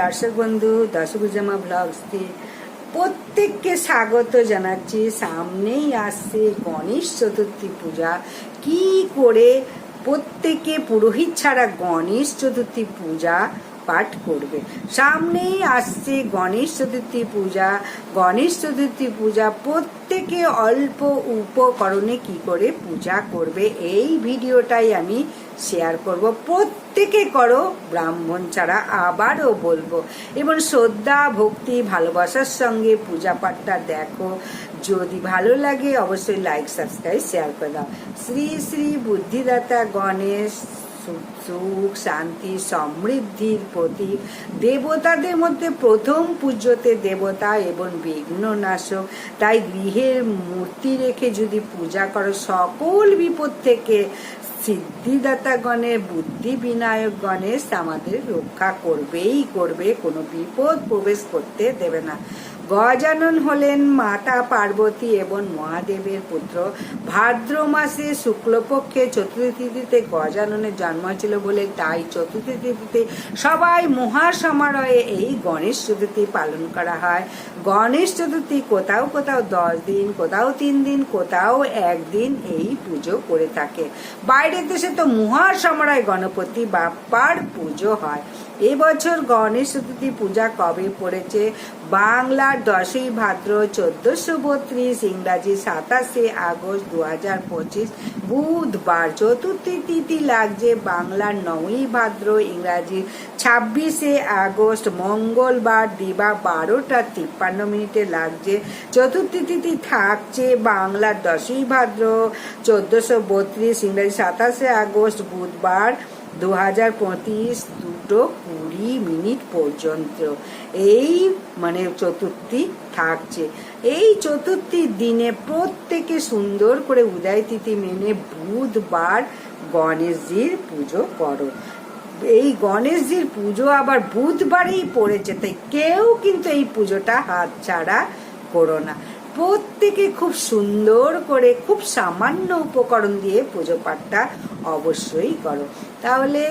দর্শক বন্ধু দশভুজামা ব্লগসকে প্রত্যেককে স্বাগত জানাচ্ছি। সামনেই আসছে গণেশ চতুর্থী পূজা। কি করে প্রত্যেকে পুরোহিত ছাড়া গণেশ চতুর্থী পূজা পাঠ করবে? সামনেই আসছে গণেশ চতুর্থী পূজা। গণেশ চতুর্থী পূজা প্রত্যেকে অল্প উপকরণে কি করে পূজা করবে? এই ভিডিওটাই আমি শেয়ার করব। প্রত্যেকে করো, ব্রাহ্মণ ছাড়া আবারও বলব। এবং শ্রদ্ধা, ভক্তি, ভালোবাসার সঙ্গে পূজা পাঠটা দেখো। যদি ভালো লাগে, অবশ্যই লাইক সাবস্ক্রাইব শেয়ার করে দাও। শ্রী শ্রী বুদ্ধিদাতা গণেশ, সুখ শান্তি, সমৃদ্ধির প্রতীক। দেবতাদের মধ্যে প্রথম পূজ্যতে দেবতা এবং বিঘ্ন নাশক তাই গৃহের মূর্তি রেখে যদি পূজা করো, সকল বিপদ থেকে সিদ্ধিদাতা গণের বুদ্ধি বিনায়ক গণেশ আমাদের রক্ষা করবেই করবে, কোনো বিপদ প্রবেশ করতে দেবে না। গজানন হলেন মাতা পার্বতী এবং মহাদেবের পুত্র। ভাদ্র মাসে শুক্লপক্ষে চতুর্থীতে গজাননের জন্ম ছিল বলে তাই চতুর্থী তিথিতে সবাই মহাসমারোহে এই গণেশ চতুর্থী পালন করা হয়। গণেশ চতুর্থী কোথাও কোথাও দশ দিন, কোথাও তিন দিন, কোথাও একদিন এই পুজো করে থাকে। বাইরের দেশে তো মহাসমারোহে গণপতি বাপ্পার পুজো হয়। এবছর গণেশ চতুর্থী পূজা কবে পড়েছে? বাংলার দশই ভাদ্র চোদ্দশো বত্রিশ, ইংরাজি সাতাশে আগস্ট দু হাজার পঁচিশ, বুধবার চতুর্থী তিথি লাগছে। বাংলার নয়ই ভাদ্র, ইংরাজি ছাব্বিশে আগস্ট, মঙ্গলবার দিবা বারোটা তিপ্পান্ন মিনিটে লাগছে। চতুর্থী তিথি থাকছে বাংলার দশই ভাদ্র, চোদ্দশো বত্রিশ, ইংরাজি সাতাশে আগস্ট, বুধবার দু হাজার পঁচিশ দুটো কুড়ি মিনিট পর্যন্ত। এই মানে চতুর্থী থাকছে। এই চতুর্থীর দিনে প্রত্যেকে সুন্দর করে উদয় তিথি মেনে বুধবার গণেশজির পুজো করো। এই গণেশজির পুজো আবার বুধবারেই পড়েছে, তাই কেউ কিন্তু এই পুজোটা হাত ছাড়া করো না। প্রত্যেকে খুব সুন্দর করে, খুব সামান্য উপকরণ দিয়ে পুজো পাঠটা অবশ্যই করো। তাহলে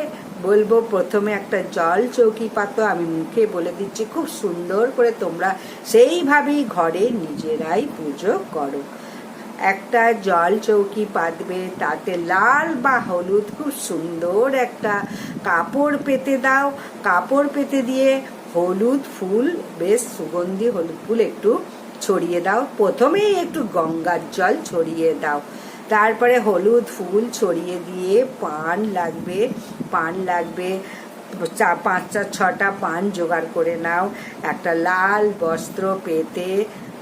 বলব প্রথমে একটা জল চৌকি পাতো আমি মুখে বলে দিচ্ছি, খুব সুন্দর করে তোমরা সেইভাবেই ঘরে নিজেরাই পুজো করো। একটা জল চৌকি পাতবে, তাতে লাল বা হলুদ খুব সুন্দর একটা কাপড় পেতে দাও। কাপড় পেতে দিয়ে হলুদ ফুল, বেশ সুগন্ধি হলুদ ফুল একটু ছড়িয়ে দাও। প্রথমেই একটু গঙ্গার জল ছড়িয়ে দাও। তারপরে হলুদ ফুল ছড়িয়ে দিয়ে পান লাগবে পান লাগবে। চা পাঁচটা ছটা পান জোগাড় করে নাও। একটা লাল বস্ত্র পেতে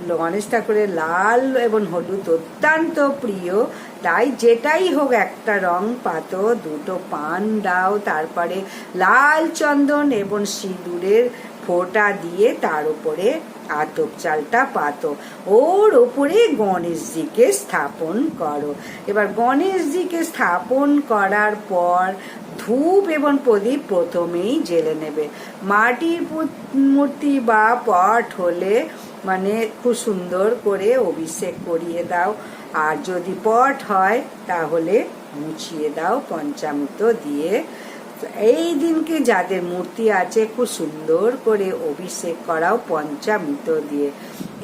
গণেশ ঠাকুরের লাল এবং হলুদ অত্যন্ত প্রিয়। তাই যেটাই হোক একটা রং পাতো, দুটো পান দাও। তারপরে লাল চন্দন এবং সিঁদুরের ফোঁটা দিয়ে তার উপরে আতপ চালটা পাতো। ওর ওপরে গণেশজিকে স্থাপন করো। এবার গণেশজিকে স্থাপন করার পর ধূপ এবং প্রদীপ প্রথমেই জেলে নেবে। মাটির মূর্তি বা পট হলে মানে খুব সুন্দর করে অভিষেক করিয়ে দাও। আর যদি পট হয়, তাহলে মুছিয়ে দাও, পঞ্চামৃত দিয়ে। এই দিনকে যাদের মূর্তি আছে, খুব সুন্দর করে অভিষেক করাও পঞ্চামৃত দিয়ে।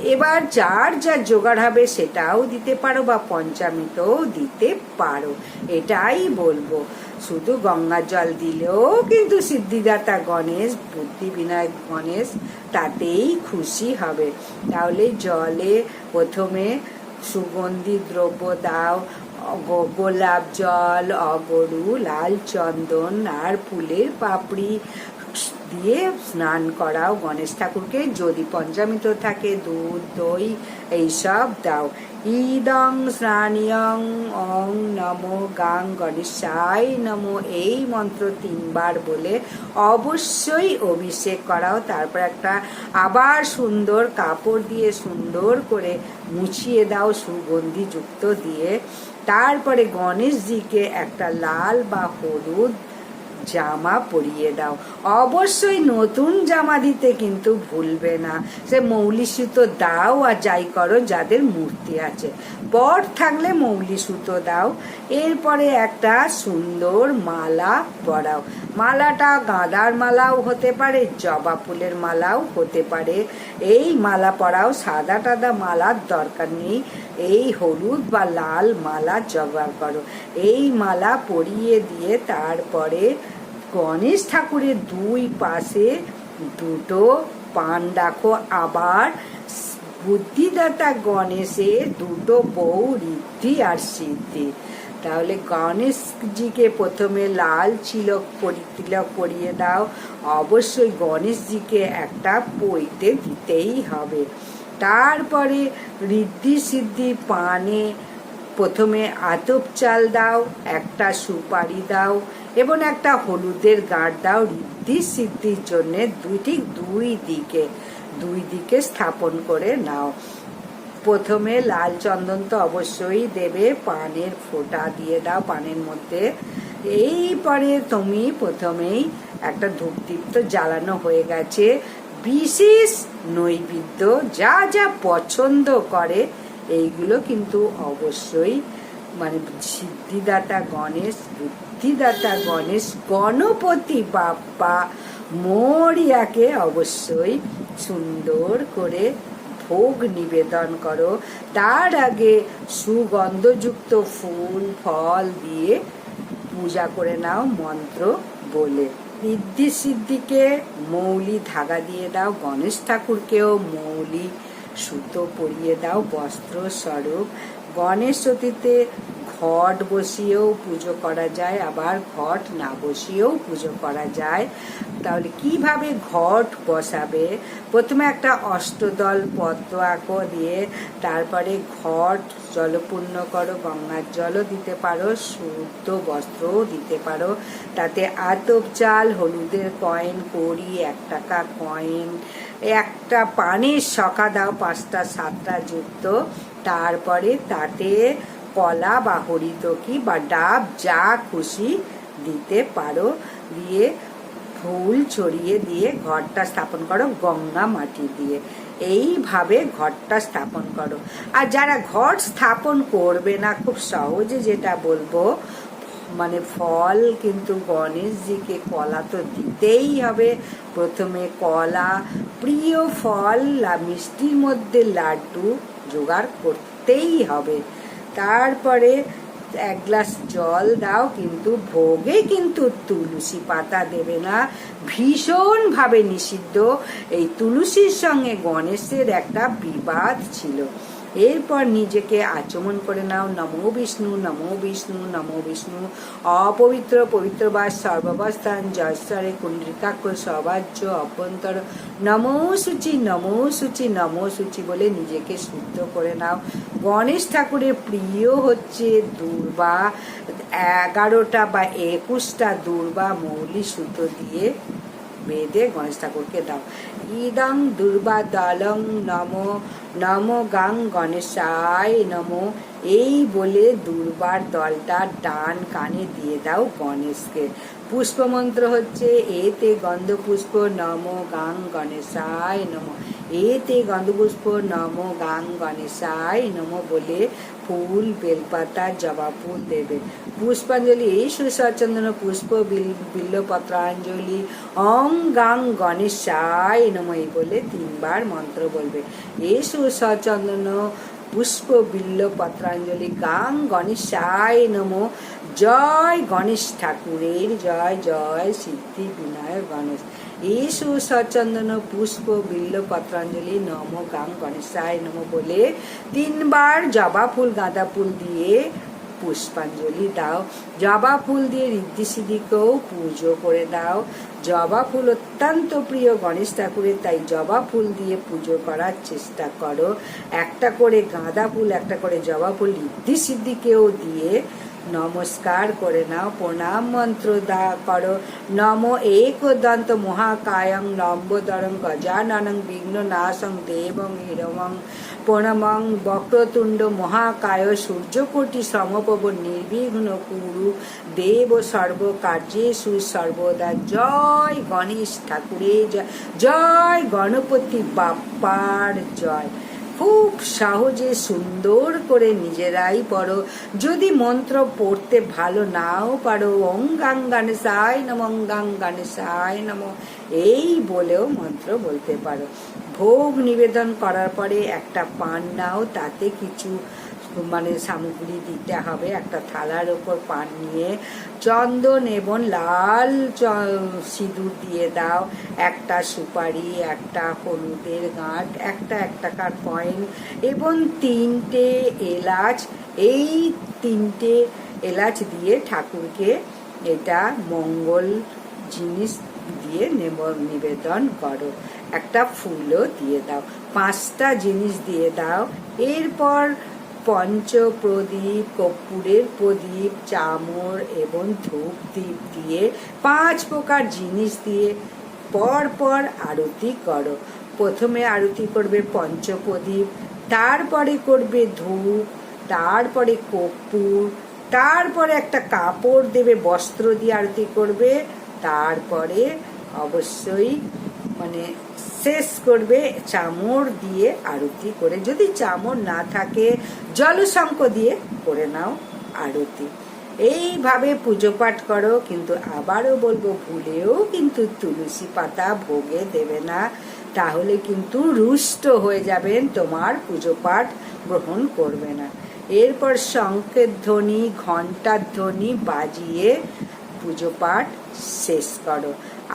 এবার যার যা জোগাড় হবে সেটাও দিতে পারো বা পঞ্চামৃতও দিতে পারো। এটাই বলব। শুধু গঙ্গা জল দিলেও কিন্তু সিদ্ধিদাতা গণেশ বুদ্ধি বিনায়ক গণেশ তাতেই খুশি হবে। তাহলে জলে প্রথমে সুগন্ধি দ্রব্য দাও গোলাপ জল, অগরু, লাল চন্দন, আর ফুলের পাপড়ি দিয়ে স্নান করাও। গণেশ ঠাকুরকে যদি পঞ্চামিত থাকে, দুধ, দই এইসব দাও। ইদং স্নানিয়ং অং নম গাং গণেশাই নম, এই মন্ত্র তিনবার বলে অবশ্যই অভিষেক করাও। তারপর একটা আবার সুন্দর কাপড় দিয়ে সুন্দর করে মুছিয়ে দাও, সুগন্ধিযুক্ত দিয়ে। তারপরে গণেশজিকে একটা লাল বা হলুদ জামা পরিয়ে দাও। অবশ্যই নতুন জামা দিতে কিন্তু ভুলবে না। সে মৌলি সুতো দাও আর যাই করো যাদের মূর্তি আছে। বর থাকলে মৌলি সুতো দাও। এরপরে একটা সুন্দর মালা পরাও। মালাটা গাঁদার মালাও হতে পারে, জবা ফুলের মালাও হতে পারে। এই মালা পরাও সাদা টাদা মালার দরকার নেই। এই হলুদ বা লাল মালা জোগাড় করো। এই মালা পরিয়ে দিয়ে তারপরে গণেশ ঠাকুরের দুই পাশে দুটো পান রাখো আবার বুদ্ধিদাতা গণেশের দুটো বউ, ঋদ্ধি আর সিদ্ধি। তাহলে গণেশজিকে প্রথমে লাল চিলক তিলক পরিয়ে দাও। অবশ্যই গণেশজিকে একটা পইতে দিতেই হবে। তারপরে ঋদ্ধি সিদ্ধি পানে প্রথমে আতপ চাল দাও, একটা সুপারি দাও এবং একটা হলুদের গাঢ় দাও ঋদ্ধি সিদ্ধির জন্যে দুইটি দুই দিকে দুই দিকে স্থাপন করে নাও। প্রথমে লাল চন্দন তো অবশ্যই দেবে, পানের ফোঁটা দিয়ে দাও পানের মধ্যে। এই এইপরে তুমি প্রথমেই একটা ধূপদীপ তো জ্বালানো হয়ে গেছে। বিশেষ নৈবেদ্য যা যা পছন্দ করে, এইগুলো কিন্তু অবশ্যই মানে সিদ্ধিদাতা গণেশ, বুদ্ধিদাতা গণেশ, গণপতি বাপ্পা মরিয়াকে অবশ্যই সুন্দর করে ভোগ নিবেদন করো। তার আগে সুগন্ধযুক্ত ফুল, ফল দিয়ে পূজা করে নাও, মন্ত্র বলে। ঋদ্ধি সিদ্ধিকে মৌলি ধাগা দিয়ে দাও, গণেশ ঠাকুরকেও মৌলি সুতো পরিয়ে দাও, বস্ত্র স্বরূপ গণেশ চতুর্থীতে ঘট বসিয়েও পুজো করা যায়, আবার ঘট না বসিয়েও পুজো করা যায়। তাহলে কীভাবে ঘট বসাবে? প্রথমে একটা অষ্টদল পদ্ম আঁকো দিয়ে তারপরে ঘট জলপূর্ণ করো, গঙ্গার জলও দিতে পারো, শুদ্ধ বস্ত্রও দিতে পারো। তাতে আতপ চাল, হলুদের কয়েন, কড়ি, এক টাকা কয়েন, একটা পানির শখা দাও, পাঁচটা, সাতটা, যুক্ত। তারপরে তাতে কলা বা হরিতকি বা ডাব যা খুশি দিতে পারো। দিয়ে ফুল ছড়িয়ে দিয়ে ঘরটা স্থাপন করো, গঙ্গা মাটি দিয়ে। এইভাবে ঘরটা স্থাপন করো। আর যারা ঘর স্থাপন করবে না, খুব সহজে যেটা বলব মানে ফল কিন্তু গণেশজিকে কলা তো দিতেই হবে। প্রথমে কলা, প্রিয় ফল মিষ্টির মধ্যে লাড্ডু জোগাড় করতেই হবে। তারপরে এক গ্লাস জল দাও, কিন্তু ভোগে কিন্তু তুলসী পাতা দেবে না। ভীষণভাবে নিষিদ্ধ। এই তুলসীর সঙ্গে গণেশের একটা বিবাদ ছিল। এরপর নিজেকে আচমন করে নাও। নমো বিষ্ণু নমো বিষ্ণু নমো বিষ্ণু। অপবিত্র, পবিত্র বা সর্বাবস্থান জয়স্তরে কুণ্ডলিকাক্ষ সবাজ্য অভ্যন্তর। নমো সূচি নমো সূচি নমো সূচি বলে নিজেকে শুদ্ধ করে নাও। গণেশ ঠাকুরের প্রিয় হচ্ছে দুর্বা। এগারোটা বা একুশটা দুর্বা মৌলি সুতো দিয়ে বেঁধে গণেশ ঠাকুরকে দাও। ইদং দুর্বা দলং নম নম গাং গণেশায় নমো। এই বলে দুর্বার দলটা ডান কানে দিয়ে দাও গণেশকে। পুষ্পমন্ত্র হচ্ছে, এতে গন্ধ পুষ্প নম গাং গণেশায় নম। এতে গন্ধপুষ্প নম গাং গণেশায় নম বলে ফুল বেলপাতা জবা ফুল দেবে পুষ্পাঞ্জলি এই সুসচন্দন পুষ্প বিল বিল্লপত্রাঞ্জলি অং গাং গণেশায় নম এই বলে তিনবার মন্ত্র বলবে এই সুসচন্দন পুষ্প বিল্ল পত্রাঞ্জলি গাং গণেশায় নম জয় গণেশ ঠাকুরের জয় জয় সিদ্ধি বিনায়ক গণেশ এইসু সচন্দন পুষ্প বিল্ল পত্রাঞ্জলি নম গাং গণেশায় নম বলে তিনবার জবা ফুল গাঁদা ফুল দিয়ে পুষ্পাঞ্জলি দাও জবা ফুল দিয়ে ঋদ্ধি সিদ্ধিকেও পুজো করে দাও জবা ফুল অত্যন্ত প্রিয় গণেশ ঠাকুরের তাই জবা ফুল দিয়ে পুজো করার চেষ্টা করো একটা করে গাঁদা ফুল একটা করে জবা ফুল ঋদ্ধি সিদ্ধিকেও দিয়ে নমস্কার করে নাও, প্রণাম মন্ত্র দা করো। নম এক দন্ত মহাকায়ং, লম্বোদরং, গজাননং বিঘ্ন নাশং দেবং, হিরমং, প্রণমং, বক্রতুণ্ড মহাকায়, সূর্যকোটি সমপব নির্বিঘ্ন কুরু, দেব সর্বকার্যেষু সর্বদা। জয় গণেশ ঠাকুরের জয় জয় গণপতি বাপ্পার জয়। খুব সহজে সুন্দর করে নিজেরাই পড়ো। যদি মন্ত্র পড়তে ভালো নাও পারো, ওং গাং গানেশায় নম অং গাং গানেশায় নম, এই বলেও মন্ত্র বলতে পারো। ভোগ নিবেদন করার পরে একটা পান নাও, তাতে কিছু মানে সামগ্রী দিতে হবে, একটা থালার ওপর পান নিয়ে চন্দন এবং লাল সিঁদুর দিয়ে দাও। একটা সুপারি, একটা হলুদের গাঁট, একটা এক টাকার কয়েন এবং তিনটে এলাচ। এই তিনটে এলাচ দিয়ে ঠাকুরকে এটা মঙ্গল জিনিস দিয়ে নেব- নিবেদন করো। একটা ফুলও দিয়ে দাও। পাঁচটা জিনিস দিয়ে দাও। এরপর পঞ্চ প্রদীপ কর্পূরের প্রদীপ, চামর এবং ধূপ দ্বীপ দিয়ে পাঁচ প্রকার জিনিস দিয়ে পর পর আরতি করো। প্রথমে আরতি করবে পঞ্চপ্রদীপ, তারপরে করবে ধূপ, তারপরে কর্পূর, তারপরে একটা কাপড় দেবে, বস্ত্র দিয়ে আরতি করবে, তারপরে অবশ্যই মানে শেষ করবে, চামড় দিয়ে আরতি করে। যদি চামড় না থাকে জলশঙ্ক দিয়ে করে নাও আরতি। এইভাবে পুজো পাঠ করো, কিন্তু আবারও বলব, ভুলেও কিন্তু তুলসী পাতা ভোগে দেবে না। তাহলে কিন্তু রুষ্ট হয়ে যাবেন, তোমার পুজো পাঠ গ্রহণ করবে না। এরপর শঙ্কের ধ্বনি, ঘণ্টার ধ্বনি বাজিয়ে পুজো পাঠ শেষ করো।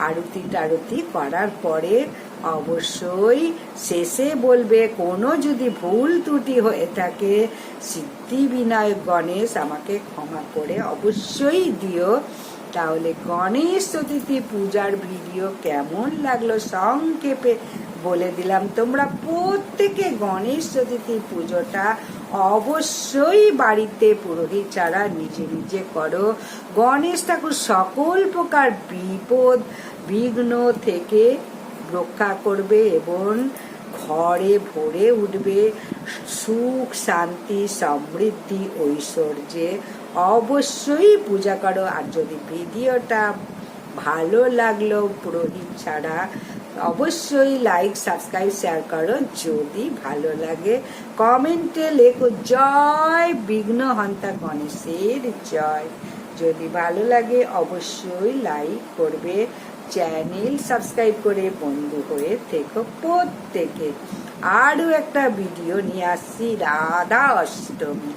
আরতি টারতি করার পরে অবশ্যই শেষে বলবে, কোনো যদি ভুল ত্রুটি হয়ে থাকে, সিদ্ধি বিনায়ক গণেশ আমাকে ক্ষমা করে অবশ্যই দিও। তাহলে গণেশ চতুর্থী পূজার ভিডিও কেমন লাগল সংক্ষেপে বলে দিলাম। তোমরা প্রত্যেকে গণেশ চতুর্থী পুজোটা অবশ্যই বাড়িতে পুরোহিত ছাড়া নিজে নিজে করো। গণেশ ঠাকুর সকল প্রকার বিপদ, বিঘ্ন থেকে রক্ষা করবে এবং ঘরে ভরে উঠবে। সুখ, শান্তি, সমৃদ্ধি, ঐশ্বর্যে অবশ্যই পূজা করো। আর যদি ভিডিওটা ভালো লাগল, পুরোহিত ছাড়া, অবশ্যই লাইক সাবস্ক্রাইব শেয়ার করো। যদি ভালো লাগে কমেন্টে লেখো, জয় বিঘ্ন হন্তা গণেশের জয়। যদি ভালো লাগে, অবশ্যই লাইক করবে। চ্যানেল সাবস্ক্রাইব করে বন্ধু হয়ে থেকো প্রত্যেকে আরও একটা ভিডিও নিয়ে আসছি রাধা অষ্টমী